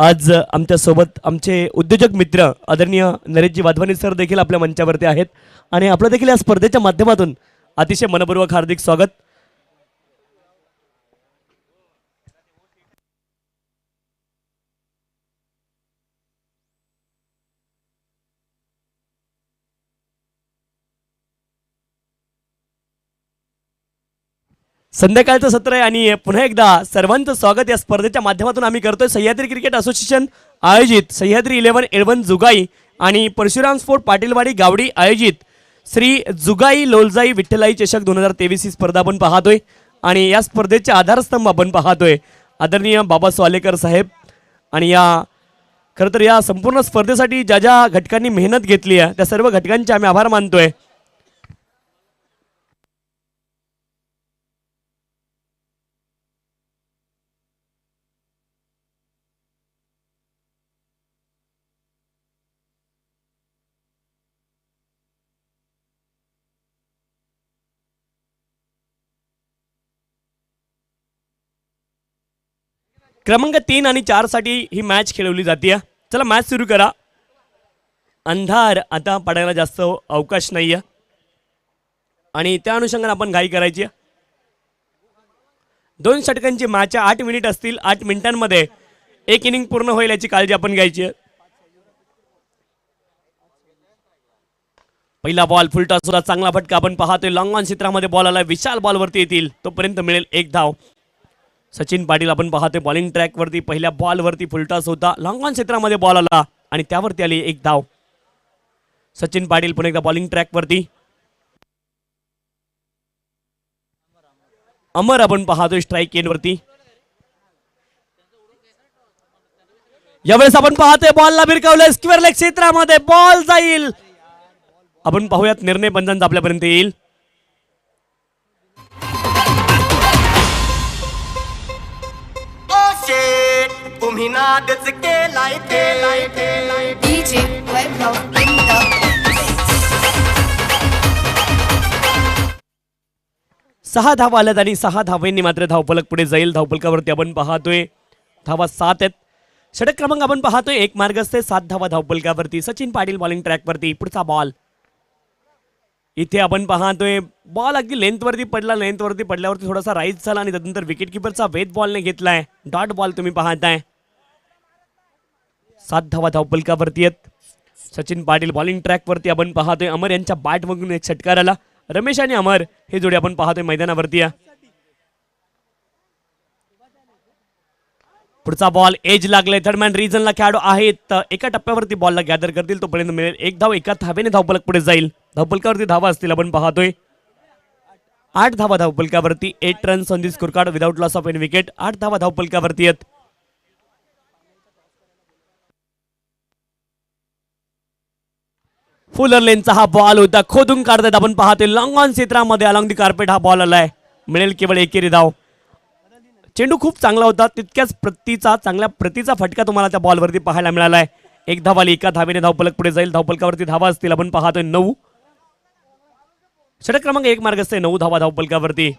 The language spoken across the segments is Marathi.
आज आमच्यासोबत आमचे उद्योजक मित्र आदरणीय नरेशजी वाधवानी सर देखील आपल्या मंचावरती आहेत. आणि आपलं देखील या स्पर्धेच्या माध्यमातून अतिशय मनपूर्वक हार्दिक स्वागत. संध्याकाळचं सत्र आहे आणि पुन्हा एकदा सर्वांचं स्वागत या स्पर्धेच्या माध्यमातून आम्ही करतोय. सह्याद्री क्रिकेट असोसिएशन आयोजित सह्याद्री इलेव्हन एलेव्हन जुगाई आणि परशुराम स्पोर्ट पाटीलवाडी गावडी आयोजित श्री जुगाई लोलजाई विठ्ठलाई चषक दोन हजार तेवीस ही स्पर्धा आपण पाहतोय. आणि या स्पर्धेचे आधारस्तंभ आपण पाहतोय. आदरणीय बाबा स्वालेकर साहेब आणि या खरं तर या संपूर्ण स्पर्धेसाठी ज्या ज्या घटकांनी मेहनत घेतली आहे त्या सर्व घटकांचे आम्ही आभार मानतोय. क्रमांक तीन आणि चारसाठी ही मॅच खेळवली जाते चला मॅच सुरू करा. अंधार आता पडायला जास्त अवकाश नाही आहे आणि त्या अनुषंगाने आपण घाई करायची. दोन षटकांची मॅच आठ मिनिट असतील. आठ मिनिटांमध्ये एक इनिंग पूर्ण होईल याची काळजी आपण घ्यायची. आहे. पहिला बॉल फुलटा सुद्धा चांगला फटका आपण पाहतोय. लॉंग ऑन क्षेत्रामध्ये बॉल आला. विशाल बॉलवरती येतील. तोपर्यंत मिळेल एक धाव. सचिन पाटील आपण पाहतोय बॉलिंग ट्रॅकवरती पहिल्या बॉलवरती फुलटास होता. लॉंगॉन क्षेत्रामध्ये बॉल आला आणि त्यावरती आली एक धाव. सचिन पाटील पुन्हा एकदा बॉलिंग ट्रॅकवरती अमर आपण पाहतोय स्ट्राईक एनवरती यावेळेस आपण पाहतोय बॉलला भिरकावलं स्क्वेअर लेग क्षेत्रामध्ये बॉल जाईल. आपण पाहूयात निर्णय पंचांचा आपल्यापर्यंत येईल. तुम्ही नादच केलाय सहा धावा आल्यात आणि सहा धावांनी मात्र धावपलक पुढे जाईल. धावपलकावरती आपण पाहतोय. धावा सात आहेत. षटक क्रमांक आपण पाहतोय. एक मार्ग असते सात धावा धावपलकावरती सचिन पाटील बॉलिंग ट्रॅकवरती पुढचा बॉल इथे आपण पाहतोय बॉल अगदी लेंथवरती पडला. लेंथवरती पडल्यावरती थोडासा राईज झाला आणि त्यानंतर विकेट किपरचा वेद बॉलने घेतलाय. डॉट बॉल तुम्ही पाहताय. सात धावा धावपलकावरती आहेत. सचिन पाटील बॉलिंग ट्रॅकवरती आपण पाहतोय. अमर यांच्या बॅट बघून एक षटकार आला. रमेश आणि अमर हे जोडी आपण पाहतोय मैदानावरती. पुढचा बॉल एज लागलाय. थर्डमॅन रिजनला खेळाडू आहेत. तर एका टप्प्यावरती बॉलला गॅदर करतील. तोपर्यंत मिळेल एक धाव एका धावेने धावपलक पुढे जाईल. धावपलकावरती धावा असतील आपण पाहतोय. आठ धावा धावपलकावरती. Eight runs on the score card without loss of an wicket आठ धावा धावपलकावरती आहेत. फुलर लेनचा हा बॉल होता. खोदून काढतायत आपण पाहतोय. लॉंग ऑन क्षेत्रामध्ये अलॉंग दी कार्पेट हा बॉल आलाय. मिळेल केवळ एकेरी धाव. चेंडू खूप चांगला होता. तितक्याच प्रतीचा चांगल्या प्रतीचा फटका तुम्हाला त्या बॉलवरती पाहायला मिळालाय. एक धावाली एका धावेने धावपलक पुढे जाईल. धावपलकावरती धावा असतील. आपण पाहतोय नऊ. षटक क्रमांक एक मार्ग असते नऊ धावा धावपलकावरती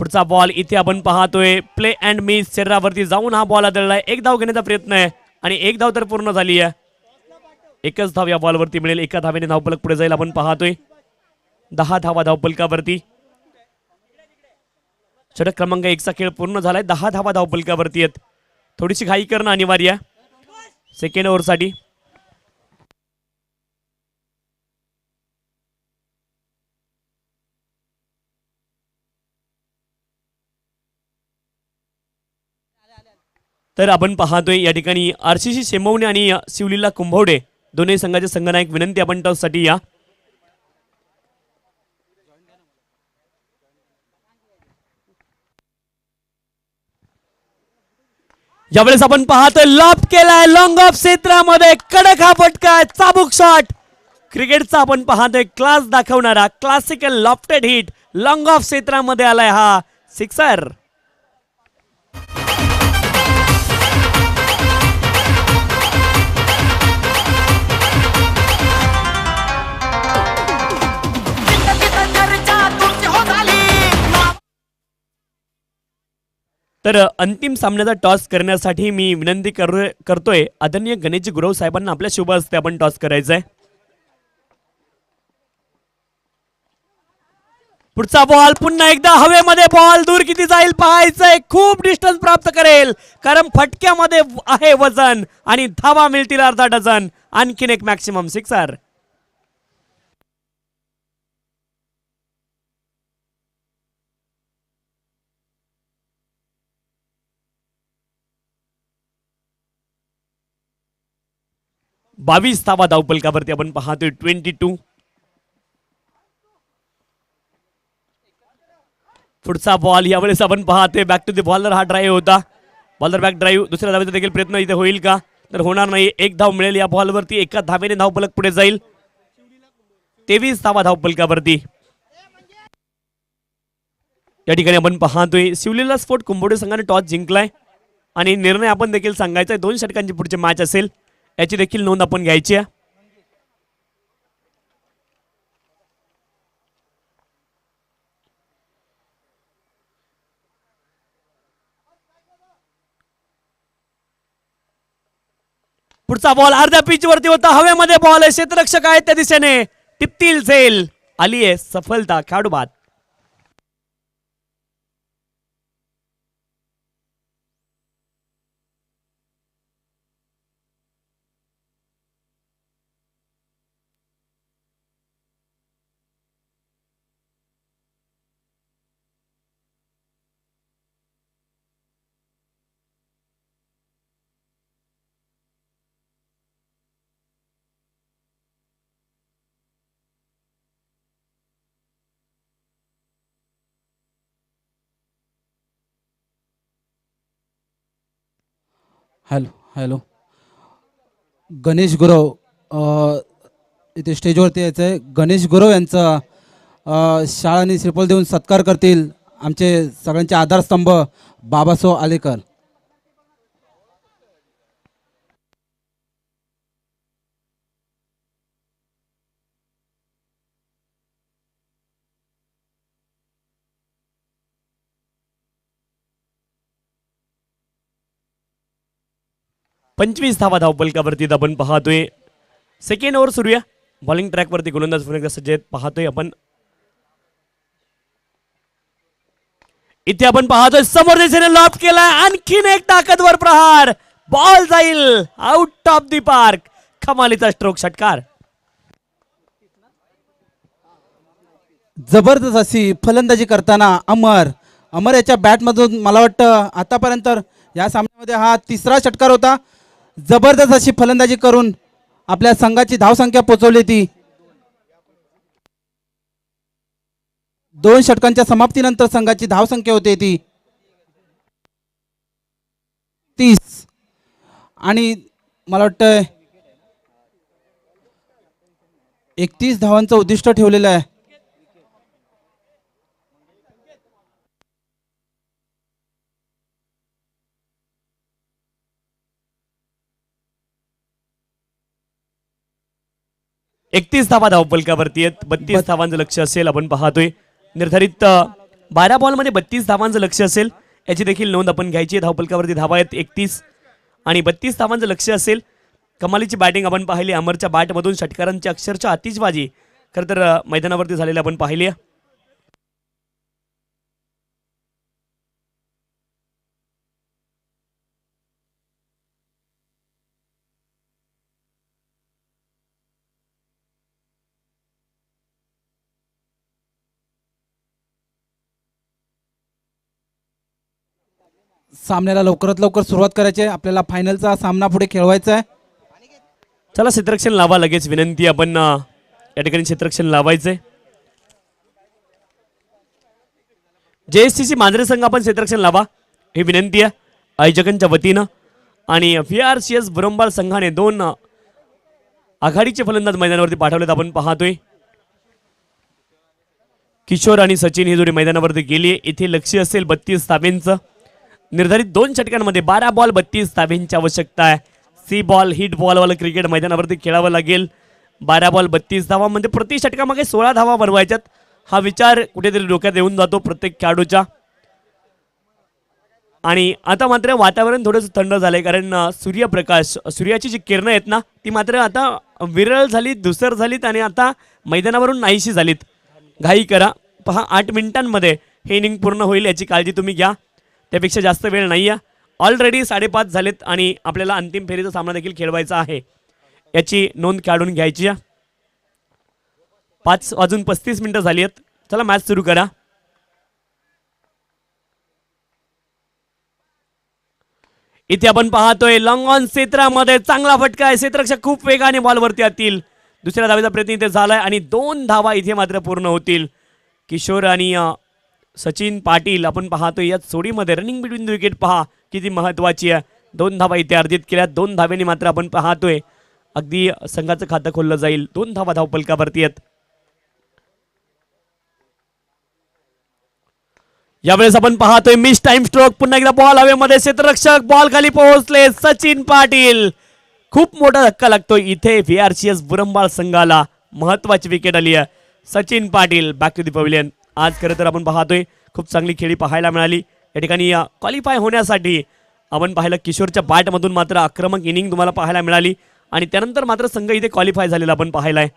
पुढचा बॉल इथे आपण पाहतोय. प्ले अँड मिस शरीरावरती जाऊन हा बॉल आदळलाय. एक धाव घेण्याचा प्रयत्न आहे. आणि एक धाव तर पूर्ण झाली आहे. एकच धाव या बॉलवरती मिळेल. एका धावेने धावपलक पुढे जाईल. आपण पाहतोय. दहा धावा धावपलकावरती षटक क्रमांक एकचा खेळ पूर्ण झालाय. दहा धावा धावपलकावरती आहेत. थोडीशी घाई करणं अनिवार्य. आहे सेकंड ओव्हरसाठी तर आपण पाहतोय या ठिकाणी आरसीसी शेमवणे आणि शिवलीला कुंभवडे. दोन्ही संघाचे संघनायक विनंती आपण टॉससाठी या. यावेळेस आपण पाहतोय लॉप केलाय लॉंग ऑफ क्षेत्रामध्ये. कडक हा फटका चाबुक चाबूक शॉट क्रिकेटचा आपण पाहतोय क्लास दाखवणारा classical lofted hit long off क्षेत्रामध्ये आलाय हा सिक्सर तर अंतिम सामन्याचा टॉस करण्यासाठी मी विनंती कर करतोय. आदरणीय गणेशजी गुरव साहेबांना आपल्या शुभ असते आपण टॉस करायचं आहे पुढचा बॉल पुन्हा एकदा हवेमध्ये बॉल दूर किती जाईल पाहायचंय. खूप डिस्टन्स प्राप्त करेल. कारण फटक्यामध्ये आहे वजन आणि धावा मिळतील अर्धा डझन. आणखीन एक मॅक्सिमम सिक्सर बावीस धावा धावपलकावरती आपण पाहतोय ट्वेंटी टू. पुढचा बॉल यावेळेस आपण पाहतोय. बॅक टू द बॉलर हा ड्राईव्ह होता. बॉलर बॅक ड्राईव्ह दुसऱ्या धावेचा देखील प्रयत्न इथे होईल का? तर होणार नाही. एक धाव मिळेल या बॉलवरती एका धावेने धावपलक पुढे जाईल. तेवीस धावा धावपलकावरती या ठिकाणी आपण पाहतोय शिवलीला स्फोट कुंभोडे संघाने टॉस जिंकलाय. आणि निर्णय आपण देखील सांगायचा आहे दोन षटकांची पुढची मॅच असेल. याची देखील नोंद आपण घ्यायची आहे. पुढचा बॉल अर्ध्या पिच वरती होता. हवेमध्ये बॉल आहे. क्षेत्ररक्षक आहेत त्या दिशेने. टिपतील झेल. आली आहे सफलता. खेळाडू बाद हॅलो हॅलो. गणेश गुरव इथे स्टेजवरती यायचं आहे. गणेश गुरव यांचा शाळांनी शाळा आणि देऊन सत्कार करतील आमचे सगळ्यांचे आधारस्तंभ बाबासाहेब आलेकर. पंचवीस धावा धावपलकावरती आपण पाहतोय. सेकंड ओव्हर सुरू बॉलिंग ट्रॅकवरती गोलंदाज पुन्हा सज्ज पाहतोय आपण. इथे आपण पाहतोय समोर दिशेने लॉप केलाय. आणखीन एक ताकदवर प्रहार. बॉल जाईल. आउट ऑफ दी पार्क कमालीचा स्ट्रोक षटकार. जबरदस्त अशी फलंदाजी करताना अमर. अमर याच्या बॅटमधून मला वाटतं आतापर्यंत या सामन्यामध्ये हा तिसरा षटकार होता. जबरदस्त अशी फलंदाजी करून आपल्या संघाची धावसंख्या पोचवली ती. दोन षटकांच्या समाप्तीनंतर संघाची धावसंख्या होते ती. तीस. आणि मला वाटतं एकतीस धावांचं उद्दिष्ट ठेवलेलं आहे. एकतीस धावा धावपलकावरती आहेत. बत्तीस धावांचं लक्ष असेल आपण पाहतोय. निर्धारित बारा बॉलमध्ये बत्तीस धावांचं लक्ष असेल याची देखील नोंद आपण घ्यायची आहे. धावपलकावरती धावा आहेत एकतीस आणि बत्तीस धावांचं लक्ष असेल कमालीची बॅटिंग आपण पाहिली अमरच्या बॅटमधून षटकारांची अक्षरशः आतिषबाजी खरं तर मैदानावरती झालेली आपण पाहिली आहे. सामन्याला लवकरात लवकर सुरुवात करायची आहे. आपल्याला फायनलचा सामना पुढे खेळवायचा आहे. चला क्षेत्रक्षण लावा लगेच. विनंती आपण या ठिकाणी क्षेत्रक्षण लावायचंय. जेएसटीसी मांजरे संघ आपण क्षेत्रक्षण लावा. ही विनंती आहे आयोजकांच्या वतीनं. आणि V R C S Burambal संघाने दोन आघाडीचे फलंदाज मैदानावरती पाठवलेत आपण पाहतोय. किशोर आणि सचिन ही जोडी मैदानावरती गेली इथे लक्ष असेल बत्तीस ताब्यांचं. निर्धारित दोन षटकांमध्ये बारा बॉल बत्तीस ताब्यांची आवश्यकता आहे. सी बॉल हिट बॉलवालं क्रिकेट मैदानावरती खेळावं लागेल. बारा बॉल बत्तीस धावा म्हणजे प्रति षटकामागे सोळा धावा बनवायच्यात. हा विचार कुठेतरी डोक्यात येऊन जातो प्रत्येक खेळाडूच्या. आणि आता मात्र वातावरण थोडंसं थंड झालंय कारण सूर्यप्रकाश सूर्याची जी किरणं आहेत ना ती मात्र आता विरळ झालीत धुसर झालीत आणि आता मैदानावरून नाहीशी झालीत. घाई करा. पहा आठ मिनिटांमध्ये हे इनिंग पूर्ण होईल याची काळजी तुम्ही घ्या. त्यापेक्षा जास्त वेळ नाही आहे ऑलरेडी साडेपाच झालेत आणि आपल्याला अंतिम फेरीचा सामना देखील खेळवायचा आहे. याची नोंद काढून घ्यायची आहे. पाच वाजून पस्तीस मिनटं झाली आहेत चला मॅच सुरू करा. इथे आपण पाहतोय लॉंग ऑन क्षेत्रामध्ये चांगला फटका आहे. क्षेत्ररक्षक खूप वेगाने बॉलवरती येतील. दुसऱ्या धावेचा प्रयत्न इथे झालाय आणि दोन धावा इथे मात्र पूर्ण होतील. किशोर आणि सचिन पाटील आपण पाहतो या सोडीमध्ये रनिंग बिटवीन विकेट पहा किती महत्वाची आहे. दोन धावा इथे अर्जित केल्या दोन धाव्यांनी मात्र आपण पाहतोय. अगदी संघाचं खातं खोललं जाईल. दोन धावा धावपलकावरती आहेत. यावेळेस आपण पाहतोय मिस टाइम स्ट्रोक पुन्हा एकदा बॉल हवेमध्ये क्षेत्ररक्षक बॉल खाली पोहोचले. सचिन पाटील. खूप मोठा धक्का लागतोय. इथे व्हीआरसीएस बुरंबाळ संघाला महत्वाची विकेट आली आहे. Sachin Patil back to the pavilion आज खरं तर आपण पाहतोय खूप चांगली खेळी पाहायला मिळाली. या ठिकाणी क्वालिफाय होण्यासाठी आपण पाहिलं किशोरच्या बॅटमधून मात्र आक्रमक इनिंग तुम्हाला पाहायला मिळाली. आणि त्यानंतर मात्र संघ इथे क्वालिफाय झालेला आपण पाहायलाय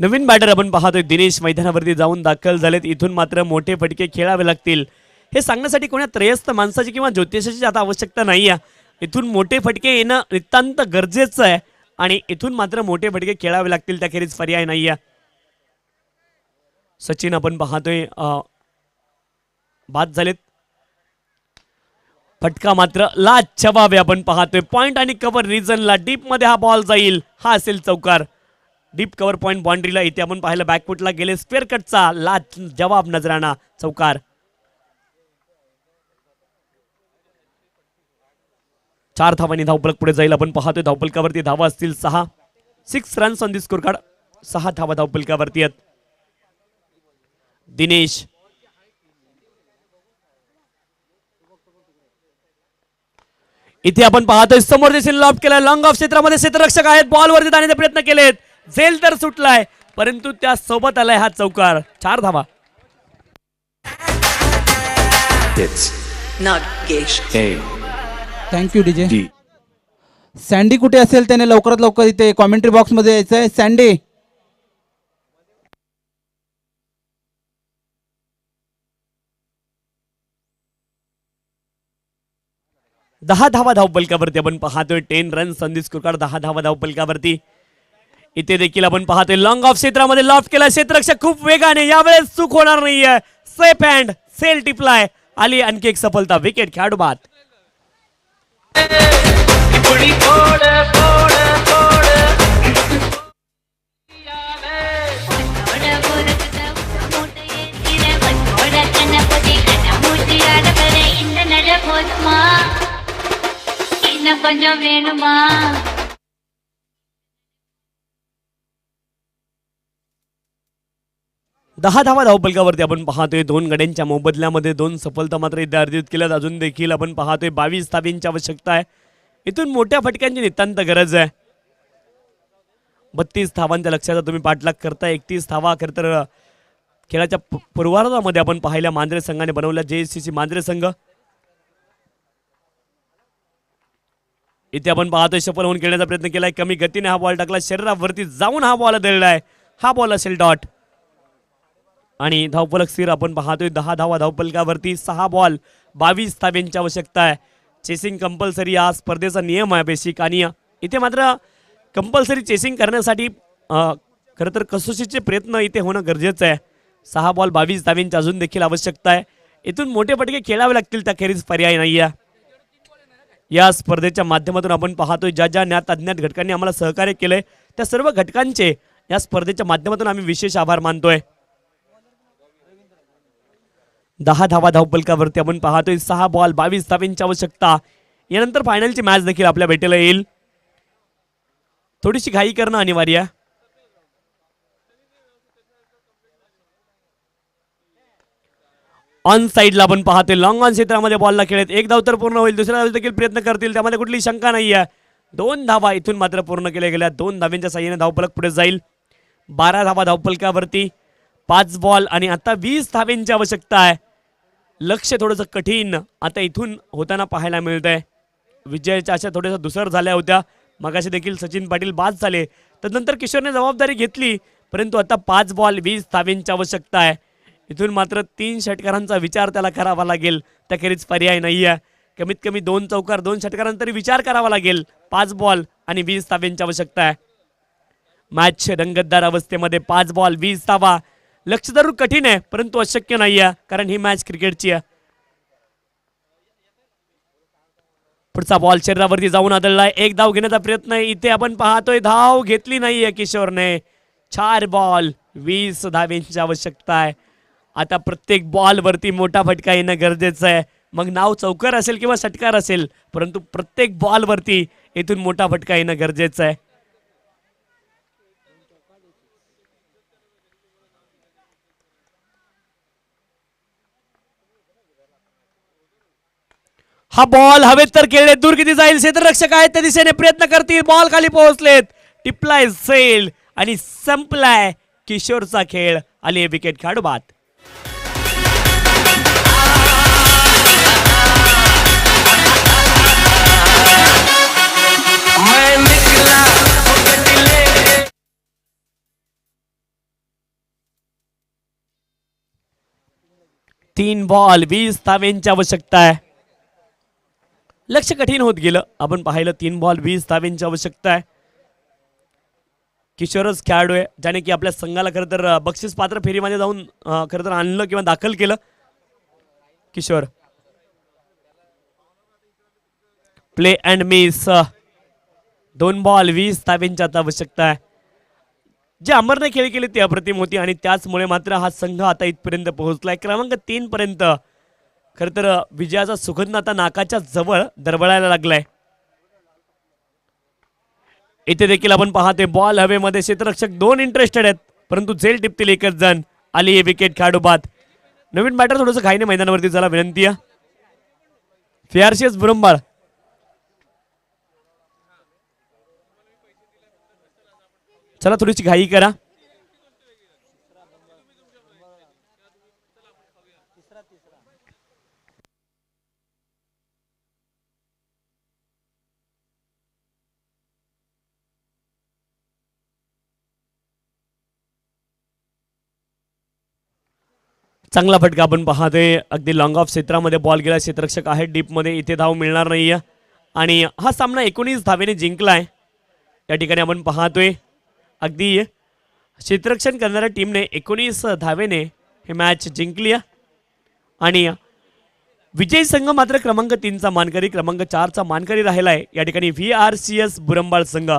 नवीन बॅटर आपण पाहतोय. दिनेश मैदानावरती जाऊन दाखल झालेत. इथून मात्र मोठे फटके खेळावे लागतील. हे सांगण्यासाठी कोणा त्रयस्थ माणसाची किंवा ज्योतिषाची आता आवश्यकता नाही आहे इथून मोठे फटके येणं नितांत गरजेचं आहे. आणि इथून मात्र मोठे फटके खेळावे लागतील. त्याखेरीज पर्याय नाही आहे सचिन आपण पाहतोय बाद झालेत. फटका मात्र ला जवाब आपण पाहतोय. पॉइंट आणि कव्हर रिजनला डीपमध्ये हा बॉल जाईल. हा असेल चौकार. डीप कव्हर पॉईंट बाउंड्रीला इथे आपण पाहिलं बॅकफुटला गेले स्क्वेअर कटचा ला जवाब नजराना चौकार. चार धावांनी धावपलक पुढे जाईल आपण पाहतोय धावपलकावरती धावा असतील सहा. Six runs on the score card सहा धावा धावपलकावरती आहेत. दिनेश. इथे आपण पाहतोय समोर देखील लॉप केला लॉंग ऑफ क्षेत्रामध्ये क्षेत्ररक्षक आहेत बॉल वरती जाण्याचे प्रयत्न केलेत. झेल तर सुटलाय परंतु त्या सोबत आलाय हा चौकार. चार धावा. थँक्यू डीजे सँडी कुठे असेल त्याने लवकरात लवकर इथे कॉमेंट्री बॉक्समध्ये यायचं आहे. सँडी दहा धावा धावपलकावरती आपण पाहतोय. टेन रन संधी स्कोरकार दहा धावा धावपलकावरती. इथे देखील आपण पाहतोय लॉंग ऑफ क्षेत्रामध्ये लॉफ्ट केला क्षेत्ररक्षक खूप वेगाने यावेळेस चूक होणार नाहीये सेफ हँड सेल टिपलाय आली आणखी एक सफलता विकेट खेळाडू बाद கொஞ்சம் வேணுமா दहा धावा धावपलकावरती आपण पाहतोय. दोन गड्यांच्या मोबदल्यामध्ये दोन सफलता मात्र इथे अर्जित केल्यात. अजून देखील आपण पाहतोय बावीस धावींची आवश्यकता आहे. इथून मोठ्या फटक्यांची नितांत गरज आहे. बत्तीस धावांच्या लक्षाचा तुम्ही पाठलाग करता एकतीस धावा खरं तर खेळाच्या पूर्वार्धामध्ये आपण पाहिल्या. मांजरे संघाने बनवल्या जे एस सी मांजरे संघ. इथे आपण पाहतोय सफल होऊन खेळण्याचा प्रयत्न केलाय. कमी गतीने हा बॉल टाकला. शरीरावरती जाऊन हा बॉल दळलाय हा बॉल असेल डॉट आणि धावफलक स्थिर आपण पाहतोय दहा धावा धावपलकावरती सहा बॉल बावीस धाब्यांची आवश्यकता आहे. चेसिंग कंपल्सरी हा स्पर्धेचा नियम आहे बेसिक आणि इथे मात्र कंपल्सरी चेसिंग करण्यासाठी खरं तर कसोशीचे प्रयत्न इथे होणं गरजेचं आहे. सहा बॉल बावीस धाव्यांची अजून देखील आवश्यकता आहे. इथून मोठे फटके खेळावे लागतील त्याखेरीज पर्याय नाही आहे. या स्पर्धेच्या माध्यमातून आपण पाहतोय ज्या ज्या ज्ञात अज्ञात घटकांनी आम्हाला सहकार्य केलंय त्या सर्व घटकांचे या स्पर्धेच्या माध्यमातून आम्ही विशेष आभार मानतोय. दहा धावा धावपलकावरती आपण पाहतोय. सहा बॉल बावीस धाव्यांची आवश्यकता. यानंतर फायनलची मॅच देखील आपल्या भेटीला येईल. थोडीशी घाई करणं अनिवार्य. ऑन साईडला आपण पाहतोय. लॉंग ऑन क्षेत्रामध्ये बॉलला खेळत एक धाव तर पूर्ण होईल दुसऱ्या धाव देखील प्रयत्न करतील. त्यामध्ये कुठली शंका नाही आहे दोन धावा इथून मात्र पूर्ण केल्या गेल्या. दोन धाव्यांच्या साह्याने धावपलक पुढे जाईल. बारा धावा धावपलकावरती पाच बॉल आणि आता वीस धाव्यांची आवश्यकता आहे. लक्ष थोडंसं कठीण आता इथून होताना पाहायला मिळत आहे विजयाच्या अशा थोड्याशा दुसर झाल्या होत्या. मगाशी देखील सचिन पाटील बाद झाले. तदनंतर किशोरने जबाबदारी घेतली परंतु आता पाच बॉल वीस धाव्यांची आवश्यकता आहे. इथून मात्र तीन षटकारांचा विचार त्याला करावा लागेल. त्याखेरीज पर्याय नाही आहे कमीत कमी दोन चौकार दोन षटकारांचा तरी विचार करावा लागेल. पाच बॉल आणि वीस धाव्यांची आवश्यकता आहे. मॅच रंगतदार अवस्थेमध्ये पाच बॉल वीस धावा. लक्ष धरून कठीण आहे परंतु अशक्य नाही आहे कारण ही मॅच क्रिकेटची आहे. पुढचा बॉल शरीरावरती जाऊन आदळलाय. एक धाव घेण्याचा प्रयत्न आहे. इथे आपण पाहतोय धाव घेतली नाहीये किशोरने. चार बॉल वीस धावेंची आवश्यकता आहे. आता प्रत्येक बॉलवरती मोठा फटका येणं गरजेचं आहे. मग नाव चौकार असेल किंवा षटकार असेल परंतु प्रत्येक बॉलवरती इथून मोठा फटका येणं गरजेचं आहे. हा बॉल हवेत तर खेळले दूर किती जाईल क्षेत्ररक्षक आहेत त्या दिशेने प्रयत्न करतील. बॉल खाली पोहोचलेत. टिपलाय सेल आणि संपलाय किशोरचा खेळ. आली विकेट खेळाडू बाद लेके तीन बॉल वीस धावेंची आवश्यकता आहे. लक्ष कठीण होत गेलं. आपण पाहिलं तीन बॉल वीस धावेंची आवश्यकता आहे. किशोरच खेळाडू आहे ज्याने की आपल्या संघाला खरं तर बक्षीस पात्र फेरीमध्ये जाऊन खरं तर आणलं किंवा दाखल केलं. किशोर. प्ले अँड मिस दोन बॉल वीस धावेंची आता आवश्यकता आहे. जे अमरने खेळ केले ते अप्रतिम होती आणि त्याचमुळे मात्र हा संघ आता इथपर्यंत पोहोचलाय. क्रमांक तीन पर्यंत खरं तर विजयाचा सुगंध आता नाकाच्या जवळ दरवळायला लागलाय. इथे देखील आपण पाहते बॉल हवेमध्ये क्षेत्ररक्षक दोन इंटरेस्टेड आहेत. परंतु झेल टिपतील एकच जण आली हे विकेट खेळाडू नवीन बॅटर थोडंसं घाईने मैदानावरती झाला विनंती आहे. फिआरसीएस बुरंबाळ. चला थोडीशी घाई करा. चांगला फटका. आपण पाहतोय अगदी लॉंग ऑफ क्षेत्रामध्ये बॉल गेला. क्षेत्ररक्षक आहे डीपमध्ये इथे धाव मिळणार नाहीये. आणि हा सामना एकोणीस धावेने जिंकलाय. या ठिकाणी आपण पाहतोय अगदी क्षेत्ररक्षण करणाऱ्या टीमने एकोणीस धावेने हे मॅच जिंकली आहे आणि विजय संघ मात्र क्रमांक तीनचा मानकरी क्रमांक चारचा मानकरी राहिला आहे या ठिकाणी V R C S Burambal संघ.